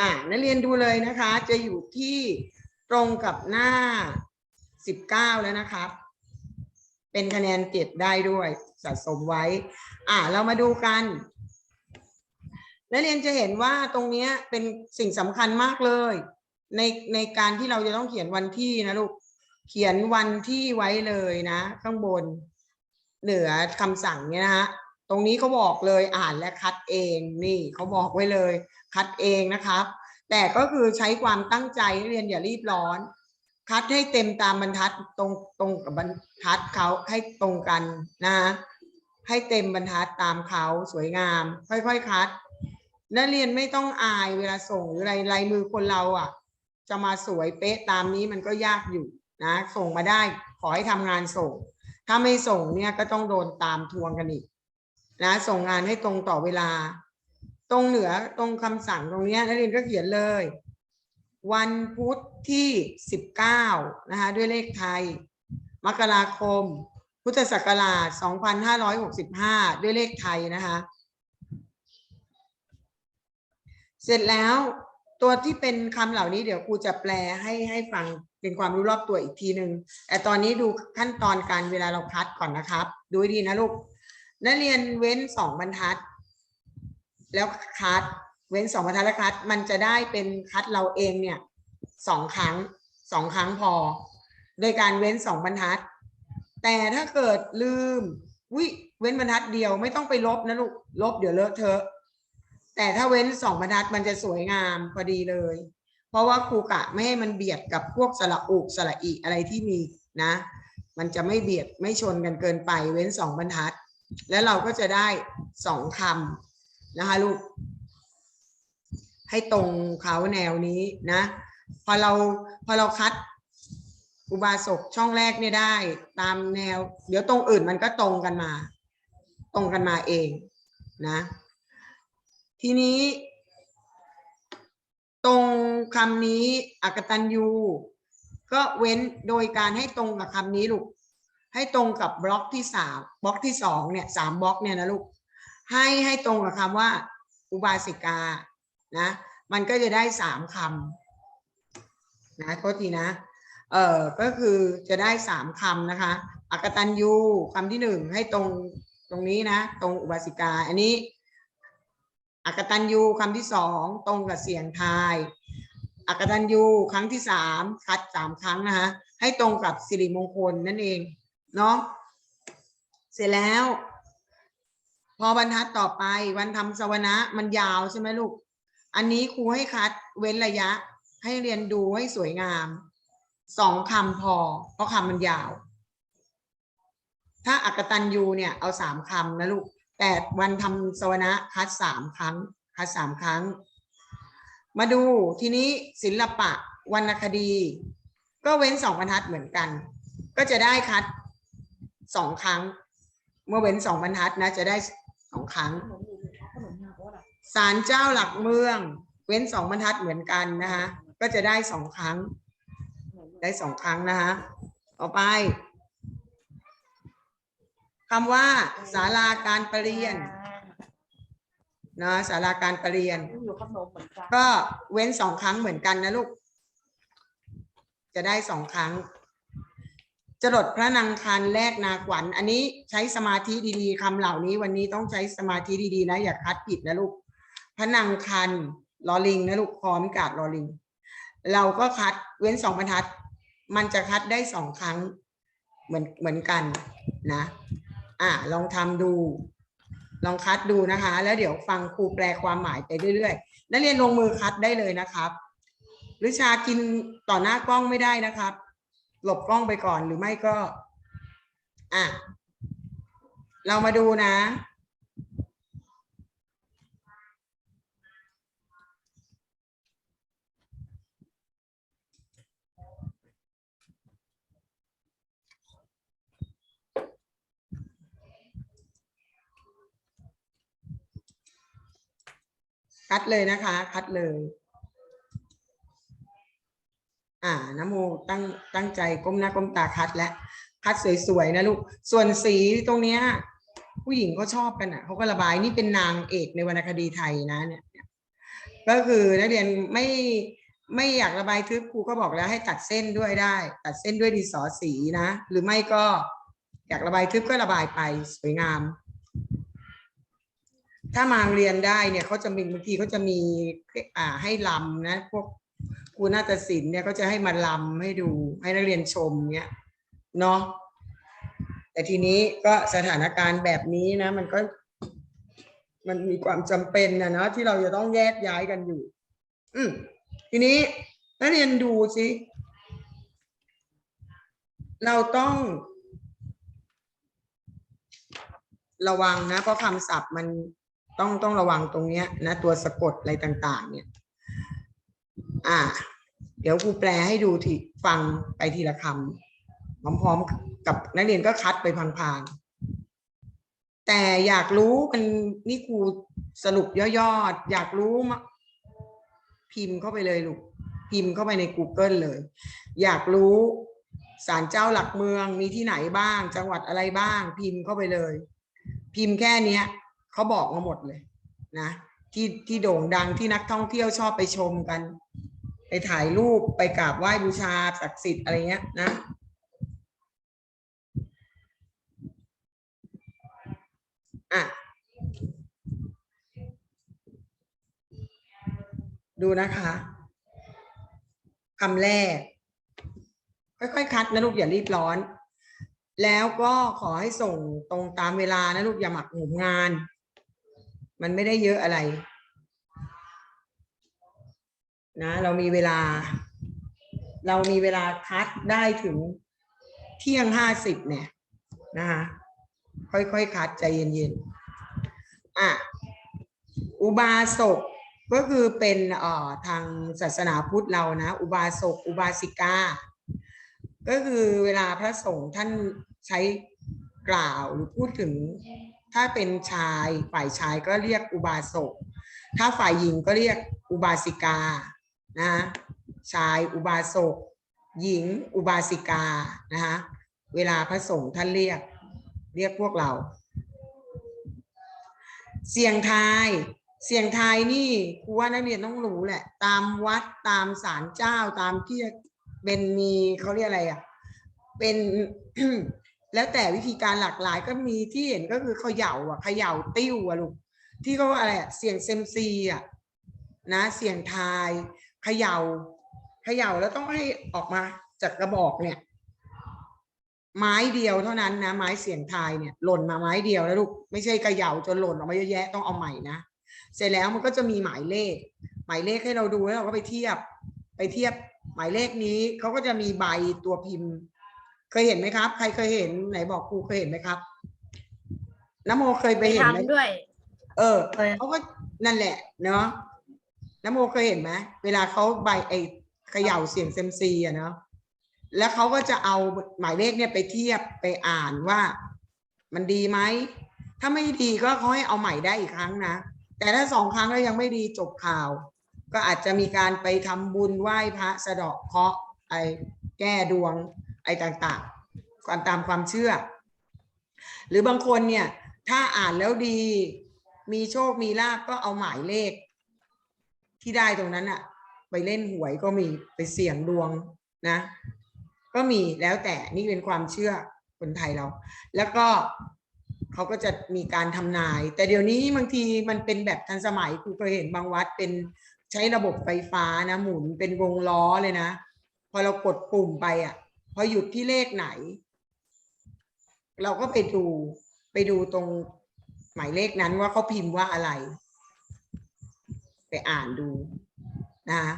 อ่านักเรียนดูเลยนะคะ จะอยู่ที่ตรงกับหน้าสิบเก้าแล้วนะครับ เป็นคะแนนเก็บได้ด้วยสะสมไว้ อ่าเรามาดูกันนักเรียนจะเห็นว่าตรงเนี้ยเป็นสิ่งสำคัญมากเลย ในในการที่เราจะต้องเขียนวันที่นะลูกเขียนวันที่ไว้เลยนะ ข้างบนเหนือคำสั่งเนี่ยนะฮะ ตรงนี้เขาบอกเลยอ่านและคัดเองนี่เขาบอกไว้เลย คัดเองนะครับ แต่ก็คือใช้ความตั้งใจเรียนอย่ารีบร้อน คัดให้เต็มตามบรรทัดตรงตรงกับบรรทัดเขาให้ตรงกันนะฮะให้เต็มบรรทัดตามเขาสวยงาม ค่อยๆคัดนักเรียนไม่ต้องอายเวลาส่งหรืออะไรลายมือคนเราอะ จะมาสวยเป๊ะตามนี้มันก็ยากอยู่นะ ส่งมาได้ขอให้ทำงานส่ง ถ้าไม่ส่งเนี่ยก็ต้องโดนตามทวงกันอีก นะส่งงานให้ตรงต่อเวลา ตรงเหนือตรงคำสั่งตรงนี้นักเรียนก็เขียนเลย วันพุธที่สิบเก้านะคะด้วยเลขไทย มกราคม พุทธศักราชสองพันห้าร้อยหกสิบห้าด้วยเลขไทยนะคะ เสร็จแล้วตัวที่เป็นคำเหล่านี้เดี๋ยวครูจะแปลให้ให้ฟังเป็นความรู้รอบตัวอีกทีหนึ่งแต่ตอนนี้ดูขั้นตอนการเวลาเราคัดก่อนนะครับ ดูให้ดีนะลูก นักเรียนเว้นสองบรรทัด แล้วคัดเว้นสองบรรทัดแล้วคัด มันจะได้เป็นคัดเราเองเนี่ยสองครั้งสองครั้งพอ โดยการเว้นสองบรรทัด แต่ถ้าเกิดลืมวิเว้นบรรทัดเดียวไม่ต้องไปลบนะลูกลบเดี๋ยวเลอะเทอะแต่ถ้าเว้นสองบรรทัดมันจะสวยงามพอดีเลย เพราะว่าครูกะไม่ให้มันเบียดกับพวกสระอุสระอีอะไรที่มีนะ มันจะไม่เบียดไม่ชนกันเกินไปเว้นสองบรรทัด แล้วเราก็จะได้สองคำนะคะลูก ให้ตรงเขาแนวนี้นะ พอเราพอเราคัดอุบาสกช่องแรกเนี่ยได้ ตามแนว เดี๋ยวตรงอื่นมันก็ตรงกันมา ตรงกันมาเองนะ ทีนี้ ตรงคำนี้อักตันยูก็เว้นโดยการให้ตรงกับคำนี้ลูก ให้ตรงกับบล็อกที่สามบล็อกที่สองเนี่ยสามบล็อกเนี่ยนะลูกให้ให้ตรงกับคำว่า อุบาสิกานะมันก็จะได้สามคำนะโทษทีนะเอ่อก็คือจะได้สามคำนะคะอักตันยูคำที่หนึ่งให้ตรงตรงนี้นะตรงอุบาสิกา อันนี้อักตันยูคำที่สองตรงกับเสียงทายอักตันยูครั้งที่สามคัดสามครั้งนะคะให้ตรงกับสิริมงคลนั่นเอง เนาะเสร็จแล้ว พอบรรทัดต่อไปวันทำสวนะมันยาวใช่ไหมลูก อันนี้ครูให้คัดเว้นระยะ ให้เรียนดูให้สวยงามสองคำพอ เพราะคำมันยาว ถ้าอักตันยูเนี่ยเอาสามคำนะลูก แต่วันทำสวนะคัดสามครั้ง คัดสามครั้ง มาดูทีนี้ศิลปะวรรณคดี ก็เว้นสองบรรทัดเหมือนกัน ก็จะได้คัด สองครั้ง เมื่อเว้นสองบรรทัดนะ จะได้สองครั้งศาลเจ้าหลักเมือง เว้นสองบรรทัดเหมือนกันนะคะก็จะได้สองครั้ง ได้สองครั้งนะคะต่อไปคำว่าศาลาการประเรียนนะศาลาการประเรียนอยู่ขนมเหมือนกันก็เว้นสองครั้งเหมือนกันนะลูก จะได้สองครั้ง จรดพระนางคันแรกนาขวัญ อันนี้ใช้สมาธิดีๆคำเหล่านี้ วันนี้ต้องใช้สมาธิดีๆนะอย่าคัดผิดนะลูกพระนางคันลอลิงนะลูกพร้อมกาดลอลิง เราก็คัดเว้นสองบรรทัด มันจะคัดได้สองครั้งเหมือนเหมือนกันนะ อะลองทำดู ลองคัดดูนะคะ แล้วเดี๋ยวฟังครูแปลความหมายไปเรื่อยๆนักเรียนลงมือคัดได้เลยนะครับหรือชากินต่อหน้ากล้องไม่ได้นะครับ หลบกล้องไปก่อนหรือไม่ก็ อะ เรามาดูนะ คัดเลยนะคะ คัดเลย อ่านโมตั้งตั้งใจก้มหน้าก้มตาคัดและคัดสวยๆนะลูก ส่วนสีตรงเนี้ยผู้หญิงก็ชอบกันอะเขาก็ระบายนี่เป็นนางเอกในวรรณคดีไทยนะเนี่ยก็คือนักเรียนไม่ไม่อยากระบายทึบครูก็บอกแล้วให้ตัดเส้นด้วยได้ ตัดเส้นด้วยดินสอสีนะ หรือไม่ก็อยากระบายทึบก็ระบายไปสวยงาม ถ้ามาเรียนได้เนี่ยเขาจะมีบางทีเขาจะมีอ่าให้ลำนะพวก ครูนาฏศิลป์เนี่ยเขาจะให้มาลำให้ดูให้นักเรียนชมเนี่ยเนาะแต่ทีนี้ก็สถานการณ์แบบนี้นะ มันก็มันมีความจำเป็นนะเนาะที่เราจะต้องแยกย้ายกันอยู่ อืมทีนี้นักเรียนดูสิเราต้อง ระวังนะ เพราะคำศัพท์มันต้องต้องระวังตรงเนี้ยนะ ตัวสะกดอะไรต่าง ๆ เนี่ย อ่า เดี๋ยวครูแปลให้ดูทีฟังไปทีละคำพร้อมๆกับนักเรียนก็คัดไปพลางๆแต่อยากรู้มันนี่ครูสรุปย่อๆอยากรู้มาพิมพ์เข้าไปเลยลูกพิมพ์เข้าไปใน Google เลย อยากรู้ศาลเจ้าหลักเมืองมีที่ไหนบ้าง จังหวัดอะไรบ้าง พิมพ์เข้าไปเลย พิมพ์แค่เนี้ยเขาบอกมาหมดเลยนะที่ที่โด่งดังที่นักท่องเที่ยวชอบไปชมกัน ไปถ่ายรูปไปกราบไหว้บูชาศักดิ์สิทธิ์อะไรเงี้ยนะ อะ ดูนะคะคำแรก ค่อยๆ คัดนะลูกอย่ารีบร้อน แล้วก็ขอให้ส่งตรงตามเวลานะลูกอย่าหมักหมมงาน มันไม่ได้เยอะอะไร นะเรามีเวลา เรามีเวลาคัดได้ถึงเที่ยงห้าสิบเนี่ยนะคะค่อยๆคัดใจเย็นๆอะอุบาสกก็คือเป็นเอ่อทางศาสนาพุทธเรานะ อุบาสกอุบาสิกา ก็คือเวลาพระสงฆ์ท่านใช้กล่าวหรือพูดถึง ถ้าเป็นชายฝ่ายชายก็เรียกอุบาสกถ้าฝ่ายหญิงก็เรียกอุบาสิกา นะชายอุบาสกหญิงอุบาสิกานะคะเวลาพระสงฆ์ท่านเรียก เรียกพวกเรา เสียงทายเสียงทายนี่ครูว่านักเรียนต้องรู้แหละ ตามวัดตามศาลเจ้าตามที่เป็นมีเขาเรียกอะไรอะเป็นแล้วแต่วิธีการหลากหลายก็มีที่เห็นก็คือเขย่าอะเขย่าติ้วอะลูกที่เขาว่าอะไรอะเสียงเซมซีอะนะเสียงทาย ขย่าเขย่าแล้วต้องให้ออกมาจากกระบอกเนี่ย ไม้เดียวเท่านั้นนะไม้เสียงทายเนี่ยหล่นมาไม้เดียวแล้วลูกไม่ใช่เขย่าจนหล่นออกมาเยอะแยะต้องเอาใหม่นะเสร็จแล้วมันก็จะมีหมายเลข หมายเลขให้เราดูแล้วเราก็ไปเทียบ ไปเทียบหมายเลขนี้เขาก็จะมีใบตัวพิมพ์ เคยเห็นไหมครับ ใครเคยเห็นไหนบอกครูเคยเห็นไหมครับน้ำโมเคยไปไปเห็นไหมทำด้วย เออเคยเขาก็นั่นแหละ เนาะ น้ำโมเคยเห็นไหมเวลาเขาใบไอ้เขย่าเสียงเซมซีอะเนาะแล้วเขาก็จะเอาหมายเลขเนี่ยไปเทียบไปอ่านว่า มันดีไหมถ้าไม่ดีก็เขาให้เอาใหม่ได้อีกครั้งนะแต่ถ้าสองครั้งแล้วยังไม่ดีจบข่าว ก็อาจจะมีการไปทำบุญไหว้พระสะเดาะเคาะไอ้แก้ดวงไอ้ต่างๆความตามความเชื่อ หรือบางคนเนี่ยถ้าอ่านแล้วดี มีโชคมีลาบก็เอาหมายเลข ที่ได้ตรงนั้นอะไปเล่นหวยก็มีไปเสี่ยงดวงนะ ก็มีแล้วแต่นี่เป็นความเชื่อคนไทยเรา แล้วก็เขาก็จะมีการทำนาย แต่เดี๋ยวนี้บางทีมันเป็นแบบทันสมัยครูเคยเห็นบางวัดเป็นใช้ระบบไฟฟ้านะ หมุนเป็นวงล้อเลยนะ พอเรากดปุ่มไปอะ พอหยุดที่เลขไหน เราก็ไปดูไปดูตรงหมายเลขนั้นว่าเขาพิมพ์ว่าอะไร ไปอ่านดูนะคะ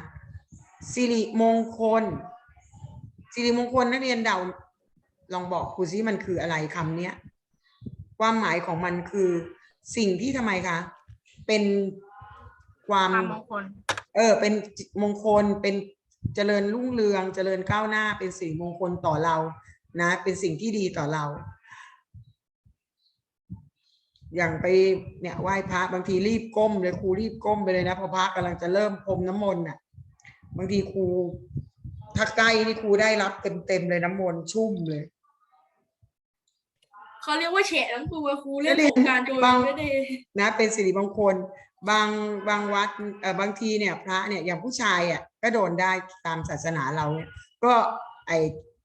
สิริมงคล สิริมงคลนักเรียนเดาลองบอกครูซิมันคืออะไรคำเนี้ยความหมายของมันคือสิ่งที่ทำไมคะ เป็นความความมงคล เออ เป็นมงคล เป็นเจริญรุ่งเรือง เจริญก้าวหน้า เป็นสิ่งมงคลต่อเรา นะ เป็นสิ่งที่ดีต่อเรา อย่างไปเนี่ยไหว้พระบางทีรีบก้มเลยครูรีบก้มไปเลยนะพอพระกำลังจะเริ่มพรมน้ำมนต์น่ะ บางทีครูถ้าใกล้นี่ครูได้รับเต็มๆเลยน้ำมนต์ชุ่มเลยเขาเรียกว่าแฉะทั้งตัวครูเล่นไม่ได้โครงการโดยบางไม่ได้นะ เป็นสิริมงคลบางบางวัดเออบางทีเนี่ยพระเนี่ยอย่างผู้ชายอะก็โดนได้ตามศาสนาเราเนี่ยก็ไอ้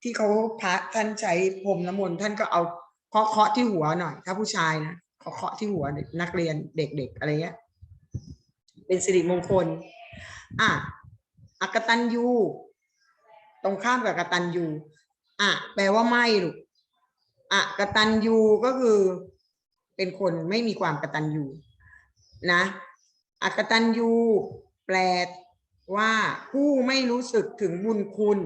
ที่เขาพระท่านใช้พรมน้ำมนต์ท่านก็เอาเคาะเคาะที่หัวหน่อย ถ้าผู้ชายนะ เคาะเคาะที่หัวนักเรียนเด็กๆอะไรเงี้ย เป็นสิริมงคล อะอักตันยูตรงข้ามกับกตันยูอะแปลว่าไม่ลูกอะกตันยูก็คือ เป็นคนไม่มีความกตัญญูนะอักตัญญูแปลว่าผู้ไม่รู้สึกถึงบุญคุณ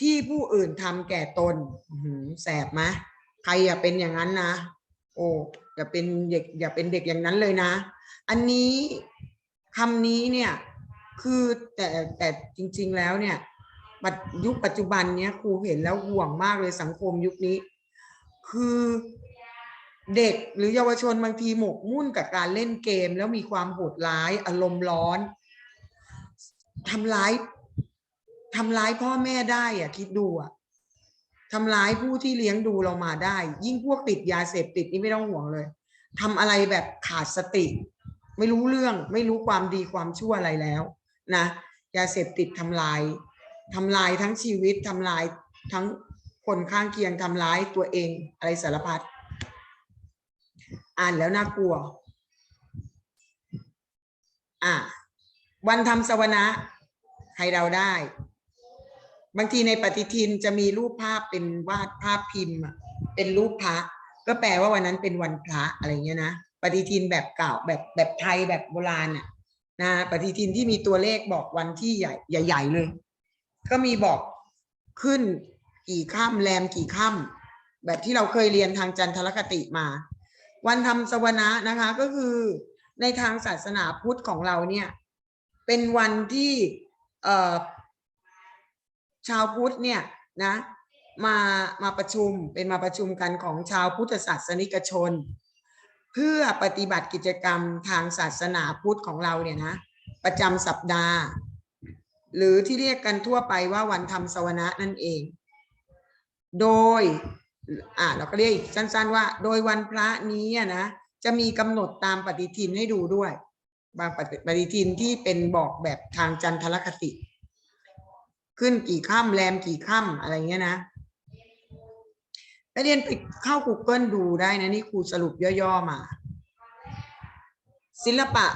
ที่ผู้อื่นทำแก่ตนแสบไหมใครอย่าเป็นอย่างนั้นนะ โอ้ อย่าเป็นเด็กอย่าเป็นเด็กอย่างนั้นเลยนะ อันนี้คำนี้เนี่ยคือแต่แต่จริง ๆแล้วเนี่ยปัจยุคปัจจุบันเนี้ยครูเห็นแล้วห่วงมากเลยสังคมยุคนี้ คือเด็กหรือเยาวชนบางทีหมกมุ่นกับการเล่นเกม แล้วมีความโหดร้ายอารมณ์ร้อนทำร้ายทำร้ายพ่อแม่ได้อะคิดดูอะ ทำร้ายผู้ที่เลี้ยงดูเรามาได้ ยิ่งพวกติดยาเสพติดนี่ไม่ต้องห่วงเลยทำอะไรแบบขาดสติ ไม่รู้เรื่องไม่รู้ความดีความชั่วอะไรแล้วนะยาเสพติดทำลายทำลายทั้งชีวิตทำลายทั้งคนข้างเคียงทำร้ายตัวเองอะไรสารพัดอ่านแล้วน่ากลัว อะวันทำสวนะใครเราได้ บางทีในปฏิทินจะมีรูปภาพเป็นวาดภาพพิมพ์เป็นรูปพระก็แปลว่าวันนั้นเป็นวันพระอะไรเงี้ยนะปฏิทินแบบเก่าแบบแบบไทยแบบโบราณอะนะปฏิทินที่มีตัวเลขบอกวันที่ใหญ่ใหญ่ๆเลย ก็มีบอกขึ้นกี่ค่ำแรมกี่ค่ำแบบที่เราเคยเรียนทางจันทรคติมา วันทำสวนะนะคะก็คือในทางศาสนาพุทธของเราเนี่ย เป็นวันที่เอ่อ ชาวพุทธเนี่ยนะมามาประชุมเป็นมาประชุมกันของชาวพุทธศาสนิกชน เพื่อปฏิบัติกิจกรรมทางศาสนาพุทธของเราเนี่ยนะประจำสัปดาห์ หรือที่เรียกกันทั่วไปว่าวันทำสวนะนั่นเอง โดยอ่าเราก็เรียกสั้นๆว่า โดยวันพระนี้นะจะมีกำหนดตามปฏิทินให้ดูด้วย บางปฏิปฏิทินที่เป็นบอกแบบทางจันทรคติ ขึ้นกี่ค่ำแรมกี่ค่ำอะไรเงี้ยนะนักเรียนไปเข้า Google ดูได้นะ นี่ครูสรุปย่อๆมา ศิลปะ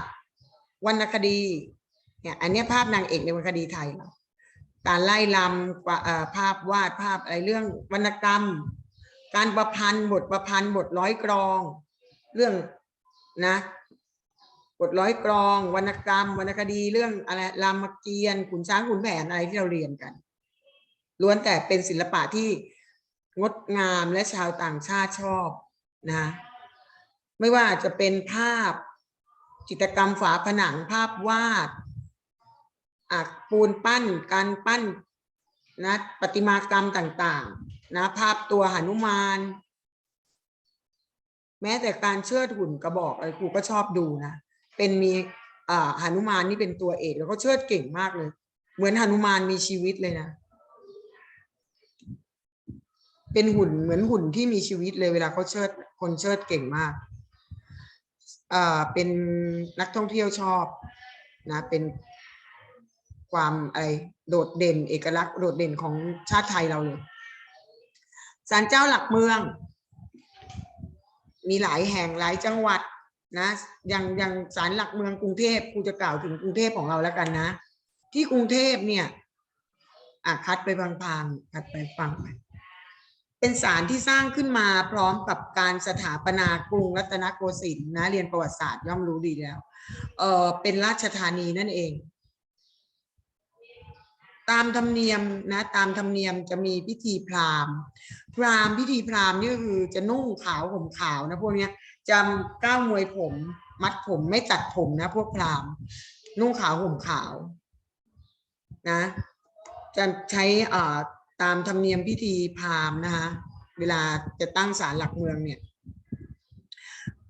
วรรณคดีเนี่ยอันนี้ภาพนางเอกในวรรณคดีไทยเราการไล่ลำภาพวาดภาพอะไรเรื่องวรรณกรรม การประพันธ์บทประพันธ์บทร้อยกรอง เรื่องนะ บทร้อยกรอง วรรณกรรม วรรณคดีเรื่องอะไรรามเกียรติ์ขุนช้างขุนแผนอะไรที่เราเรียนกันล้วนแต่เป็นศิลปะที่งดงามและชาวต่างชาติชอบนะ ไม่ว่าจะเป็นภาพจิตรกรรมฝาผนังภาพวาดอะปูนปั้นการปั้นนะประติมากรรมต่างๆ นะภาพตัวหนุมาน แม้แต่การเชิดหุ่นกระบอกอะไรครูก็ชอบดูนะ เป็นมีอ่าหนุมานนี่เป็นตัวเอกแล้วก็เชิดเก่งมากเลย เหมือนหนุมานมีชีวิตเลยนะ เป็นหุ่นเหมือนหุ่นที่มีชีวิตเลยเวลาเขาเชิดคนเชิดเก่งมากอ่าเป็นนักท่องเที่ยวชอบนะเป็นความอะไรโดดเด่นเอกลักษณ์โดดเด่นของชาติไทยเราเลยศาลเจ้าหลักเมือง มีหลายแห่งหลายจังหวัด นะอย่างอย่างศาลหลักเมืองกรุงเทพครูจะกล่าวถึงกรุงเทพของเราแล้วกันนะ ที่กรุงเทพเนี่ยอะคัดไปบางๆคัดไปฟังไปเป็นศาลที่สร้างขึ้นมาพร้อมกับการสถาปนากรุงรัตนโกสินทร์นะเรียนประวัติศาสตร์ย่อมรู้ดีแล้วเออเป็นราชธานีนั่นเอง ตามธรรมเนียมนะตามธรรมเนียมจะมีพิธีพราหมณ์ พราหมณ์พิธีพราหมณ์นี่ก็คือจะนุ่งขาวห่มขาวนะพวกเนี้ย จำก้าวมวยผม มัดผมไม่ตัดผมนะ พวกพราหมณ์นุ่งขาวห่มขาว นะ จะใช้อ่าตามธรรมเนียมพิธีพราหมณ์นะคะเวลาจะตั้งศาลหลักเมืองเนี่ย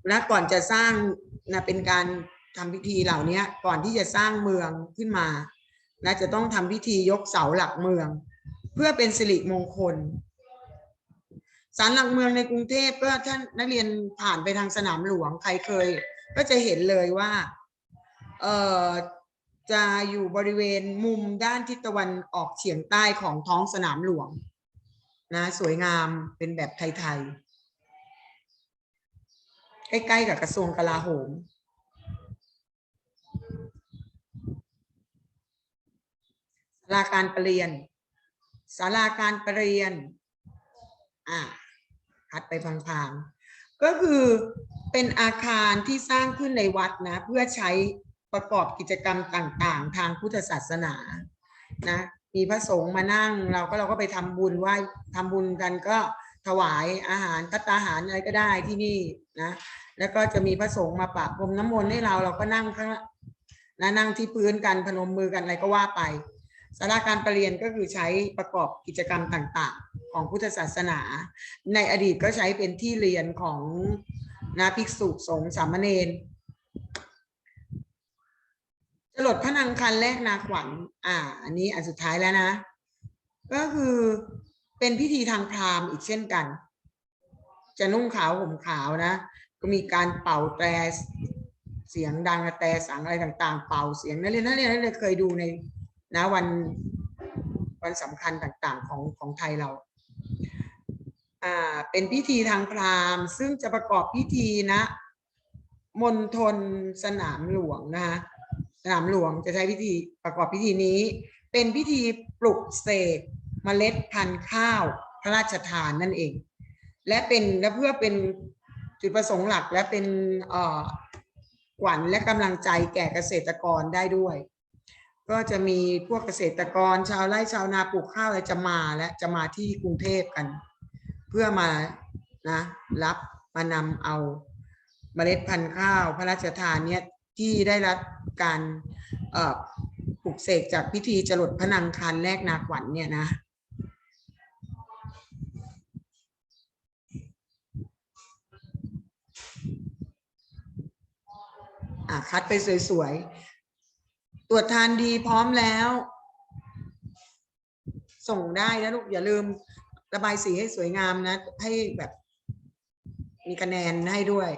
และก่อนจะสร้างนะเป็นการทำพิธีเหล่านี้ก่อนที่จะสร้างเมืองขึ้นมานะจะต้องทำพิธียกเสาหลักเมือง เพื่อเป็นสิริมงคล ศาลหลักเมืองในกรุงเทพก็ท่านนักเรียนผ่านไปทางสนามหลวงใครเคย ก็จะเห็นเลยว่าเอ่อจะอยู่บริเวณมุมด้านทิศตะวันออกเฉียงใต้ของท้องสนามหลวงนะสวยงามเป็นแบบไทยๆ ใกล้ๆกับกระทรวงกลาโหม ศาลาการประเรียน ศาลาการประเรียน อะัดไปพางๆ ก็คือเป็นอาคารที่สร้างขึ้นในวัดนะเพื่อใช้ประกอบกิจกรรมต่างๆ ทางพุทธศาสนานะมีพระสงฆ์มานั่งเราก็เราก็ไปทำบุญไหว้ทำบุญกันก็ถวายอาหารพัตตาหารอะไรก็ได้ที่นี่นะแล้วก็จะมีพระสงฆ์มาปะพรมน้ำมนต์ให้เราเราก็นั่งข้างนะนั่งที่พื้นกันพนมมือกันอะไรก็ว่าไปสาราการประเรียนก็คือใช้ประกอบกิจกรรมต่างๆ ของพุทธศาสนา ในอดีตก็ใช้เป็นที่เรียนของนะภิกษุสงฆ์สามเณรจรดพระนางคันแรกนาขวัญ อ่า อันนี้อันสุดท้ายแล้วนะ ก็คือเป็นพิธีทางพราหมณ์อีกเช่นกัน จะนุ่งขาวห่มขาวนะ ก็มีการเป่าแตรเสียงดังแต่สังอะไรต่างๆ เป่าเสียงนั่นเลยนั่นเลยนั่นเลยเคยดูในนะวันวันสำคัญต่างๆของของไทยเรา อ่าเป็นพิธีทางพราหมณ์ ซึ่งจะประกอบพิธีนะมณฑลสนามหลวงนะคะสนามหลวงจะใช้พิธีประกอบพิธีนี้ เป็นพิธีปลุกเสกเมล็ดพันธุ์ข้าวพระราชทานนั่นเอง และเป็นและเพื่อเป็นจุดประสงค์หลักและเป็นขวัญและกำลังใจแก่เกษตรกรได้ด้วย ก็จะมีพวกเกษตรกรชาวไร่ชาวนาปลูกข้าวอะไรจะมาและจะมาที่กรุงเทพกัน พื่อมานะรับมานำเอาเมล็ดพันธุ์ข้าวพระราชทานเนี่ยที่ได้รับการปลุกเสกจากพิธีจรดพระนังคันแรกนาขวัญเนี่ยนะอะคัดไปสวยๆ ตรวจทานดีพร้อมแล้ว ส่งได้นะลูกอย่าลืม ระบายสีให้สวยงามนะ ให้แบบมีคะแนนให้ด้วย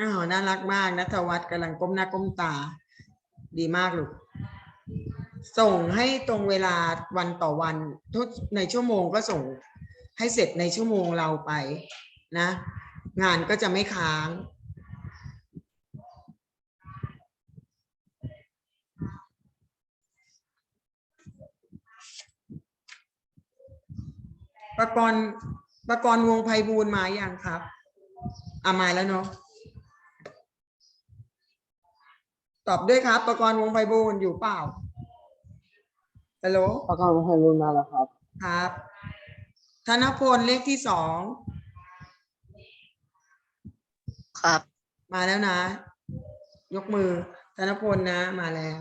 อ้าวน่ารักมากนัทวัฒน์กำลังก้มหน้าก้มตา ดีมากลูกส่งให้ตรงเวลาวันต่อวันทุกในชั่วโมงก็ส่งให้เสร็จในชั่วโมงเราไปนะ งานก็จะไม่ค้างประกรณ์ประกรณ์วงไพบูลย์มาอย่างครับอามาแล้วเนาะ ตอบด้วยครับประกรณ์วงไพบูลย์อยู่เปล่าฮัลโหลประกอบให้รุนมาแล้วครับ ครับธนพลเลขที่สองครับ มาแล้วนะ ยกมือธนพลนะมาแล้ว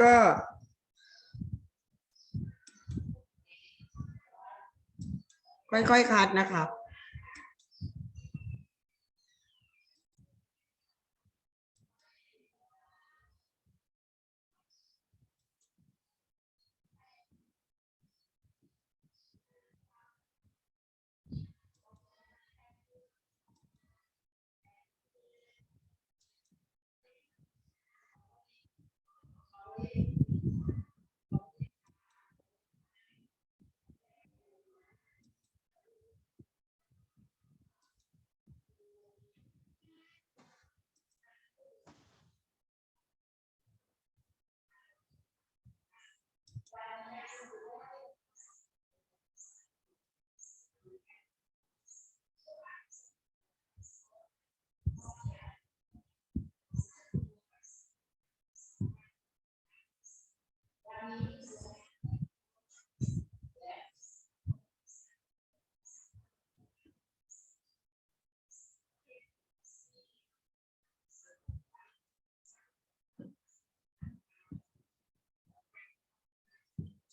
ก็ค่อยๆคัดนะครับ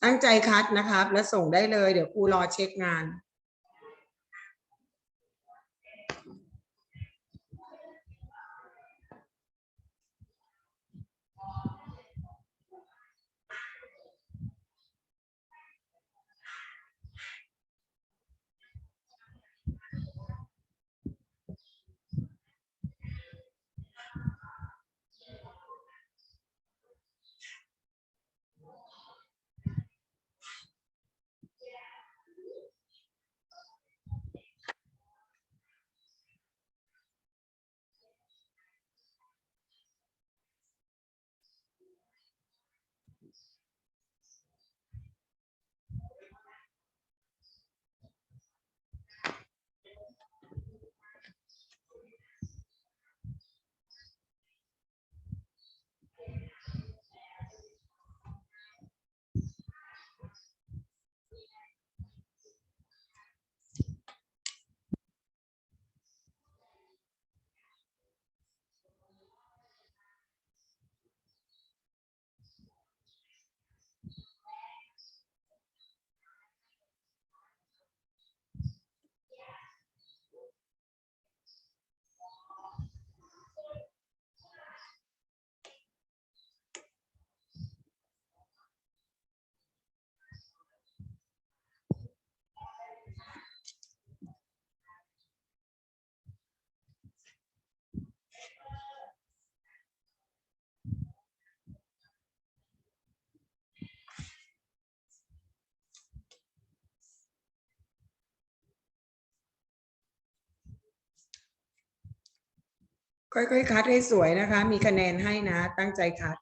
ตั้งใจคัดนะครับ แล้วส่งได้เลย เดี๋ยวครูรอเช็คงาน ค่อยๆคัดให้สวยนะคะ มีคะแนนให้นะ ตั้งใจคัด